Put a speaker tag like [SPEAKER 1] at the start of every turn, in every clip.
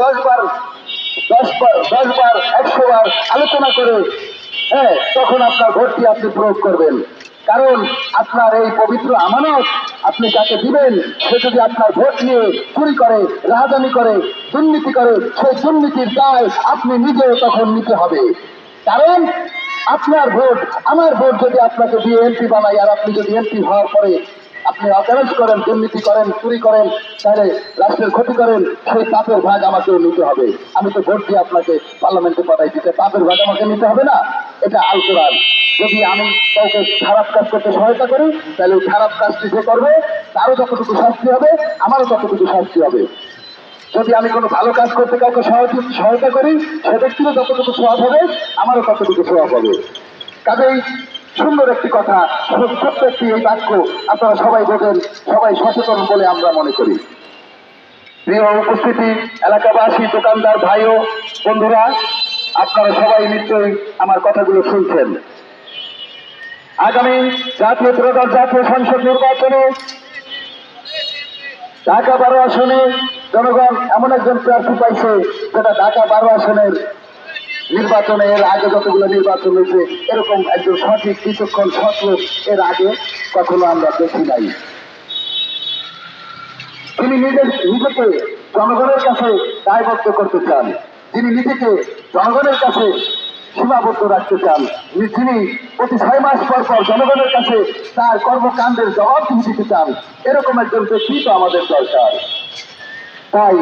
[SPEAKER 1] দশ বার দশ বার দশ বার একশো বার আলোচনা করে হ্যাঁ তখন আপনার ভোটটি আপনি প্রয়োগ করবেন। কারণ আপনার এই পবিত্র আমানত আপনি যাকে দিবেন, সে যদি আপনার ভোট নিয়ে চুরি করে রাজধানী করে, দুর্নীতি করে, সেই দুর্নীতির দায় আপনি নিজেও তখন নিতে হবে। কারণ আপনার ভোট, আমার ভোট যদি আপনাকে দিয়ে এমপি বানাই আর আপনি যদি এমপি হওয়ার পরে আপনি অপরাধ করেন, দুর্নীতি করেন, চুরি করেন, তাহলে রাষ্ট্রের ক্ষতি করেন, সেই পাপের ভাগ আমাকে নিতে হবে। আমি তো ভোট দিয়ে আপনাকে পার্লামেন্টে পাঠাই দিতে, পাপের ভাগ আমাকে নিতে হবে না? এটা আল যদি আমি কাউকে খারাপ কাজ করতে সহায়তা করি, তাহলে ওই খারাপ কাজটি যে করবে, তারও যতটুকু শাস্তি হবে, আমারও ততটুকু শাস্তি হবে। যদি আমি কোনো ভালো কাজ করতে কাউকে সহায়তা করি, সে ব্যক্তিরও যতটুকু সোয়াব হবে, আমারও ততটুকু সোয়াব হবে। কাজেই সুন্দর একটি কথা সত্য একটি এই বাক্য আপনারা সবাই বোঝেন সবাই সচেতন বলে আমরা মনে করি। প্রিয় উপস্থিতি, এলাকাবাসী, দোকানদার, ভাই ও বন্ধুরা, আপনারা সবাই নিশ্চয়ই আমার কথাগুলো শুনছেন। আগামী জাতীয় ত্রয়োদশ জাতীয় সংসদ নির্বাচনে ঢাকা বারো আসনে জনগণ এমন একজন প্রার্থী পাইছে, যেটা ঢাকা বারো আসনের নির্বাচনে এর আগে যতগুলো নির্বাচন হয়েছে, এরকম একজন সঠিক কিছুক্ষণ সৎ এর আগে কখনো আমরা দেখি নাই। তিনি নিজের, নিজেকে জনগণের কাছে দায়বদ্ধ করতে চান। তিনি নিজেকে জনগণের কাছে সীমাবদ্ধ রাখতে চান তিনি প্রতি ছয় মাস পর পর জনগণের কাছে তার কর্মকাণ্ডের জবাব দিতে চান, এরকম একজন ব্যক্তি তো আমাদের দরকার। তাই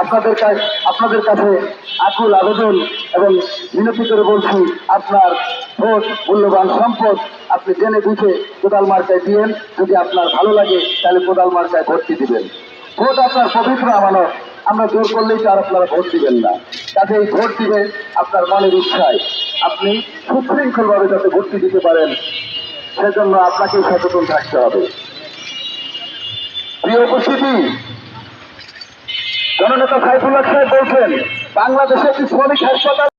[SPEAKER 1] আপনাদের কাছে আপনাদের কাছে আকুল আবেদন এবং বিনতি করে বলছি, আপনার ভোট, মূল্যবান সম্পদ আপনি জেনে বুঝে কোদাল মার্কায় দিয়েন। যদি আপনার ভালো লাগে, তাহলে কোদাল মার্কায় ভর্তি দিবেন। ভোট আপনার পবিত্র আমানত। আমরা জোর করলেই তো আর আপনারা ভোট দিবেন না। তাতে এই ভোট দিবে আপনার মনের ইচ্ছায় আপনি সুশৃঙ্খলভাবে যাতে ভর্তি দিতে পারেন, সেজন্য আপনাকেই সচেতন থাকতে হবে। প্রিয় উপস্থিতি জননেতা সাইফুল্লাহ সাহেব বলছেন বাংলাদেশে একটি শ্রমিক হাসপাতাল